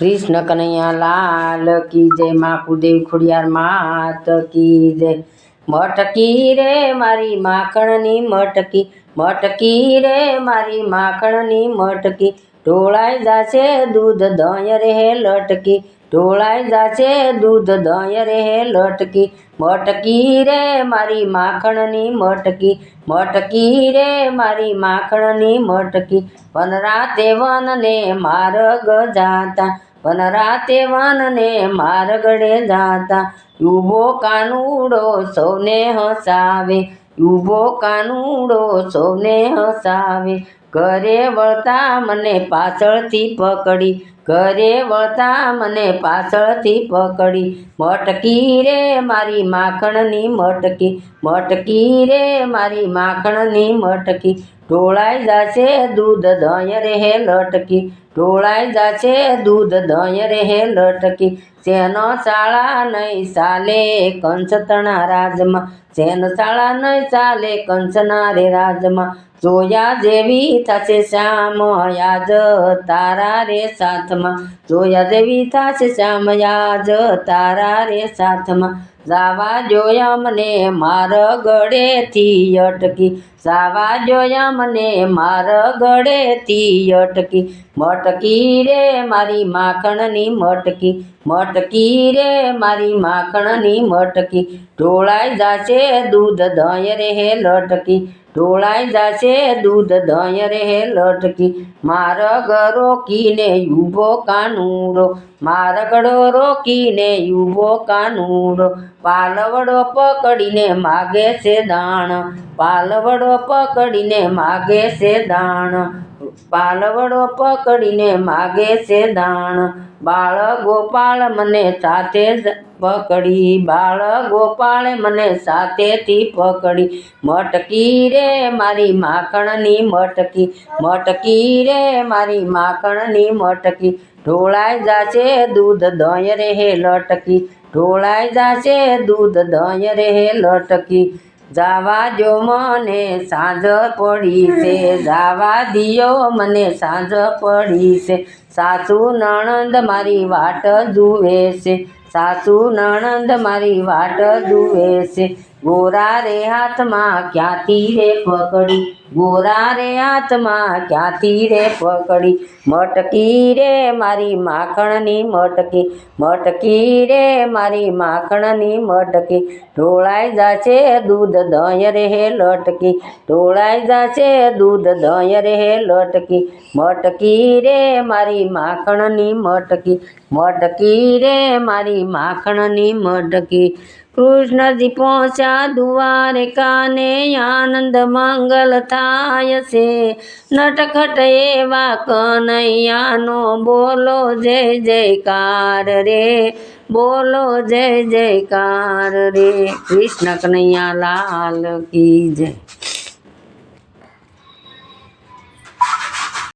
કૃષ્ણ કનૈયા લાલ કી જય માં કુદેવ ખોડિયાર માત કી જય મટકી રે મારી માખણની મટકી મટકી રે મારી માખણની મટકી ઢોળાઈ જાશે દૂધ દય રે લટકી ઢોળાઈ જાશે દૂધ દય રે લટકી મટકી રે મારી માખણની મટકી મટકી રે મારી માખણની મટકી વન રાતે વનને માર્ગ જાતા પણ રાતે વાનને મારગડે જાતા યુભો કાનુડો સૌને હસાવે યુભો કાનુડો સૌને હસાવે ઘરે વળતા મને પાછળથી પકડી ઘરે વળતા મને પાછળથી પકડી મટકી રે મારી માખણની મટકી મટકી રે મારી માખણની મટકી ઢોળાઈ જાશે દૂધ દય રે લટકી ઢોળાઈ જાશે દૂધ દય રે લટકી સેનો શાળા નહીં ચાલે કંસ તણા રાજમાં સેન શાળા નહીં ચાલે કંસના રે રાજમાં જોયા જેવી થશે શ્યામ યાદ તારા રે સાથમાં જોયા જેવી થશે શ્યામ યાદ તારા રે સાથમાં સાવા જોયા મને માર ગળેથી અટકી સાવા જોયા મને માર ગળેથી અટકી મટકી રે મારી માખણની મટકી મટકી રે મારી માખણની મટકી ઢોળાઈ જાશે દૂધ દહીં રે લટકી ઢોળાઈ જશે દૂધ દય રે લટકી મારગ રોકીને યુબો કાનુડો મારગડો રોકીને યુબો કાનુડો પાલવડો પકડીને માગે છે દાણ પાલવડો પકડીને માગે છે દાણ બાળવડો પકડીને માગે છે દાણ બાળ ગોપાળ મને ચાતે જ પકડી બાળ ગોપાળ મને સાતે થી પકડી મટકી રે મારી માકણની મટકી મટકી રે મારી માકણની મટકી ઢોળાય જાશે દૂધ દહીં રે લટકી ઢોળાય જાશે દૂધ દહીં રે લટકી જાવા દો મને સાંજ પડી છે જાવા દિયો મને સાંજ પડી છે સાસુ નણંદ મારી વાટ જુએ છે સાસુ નણંદ મારી વાટ જુએ છે गोरा रे हाथ आत्मा क्या तीरे पकड़ी गोरा रे आत्मा क्या तीरे पकड़ी मटकी रे मारी माखणनी मटकी मटकी रे मारी माखणनी मटकी ढोळाई जाचे दूध दय रे हे लटकी ढोळाई जाचे दूध दय रे हे लटकी मटकी रे मारी माखणनी मटकी मटकी रे मारी माखणनी मटकी કૃષ્ણજી પહોંચ્યા દુવારે કાને આનંદ મંગલ થાય છે નટખટ એવા કનૈયાનો બોલો જય જયકાર રે બોલો જય જયકાર રે કૃષ્ણ કનૈયા લાલ કી જય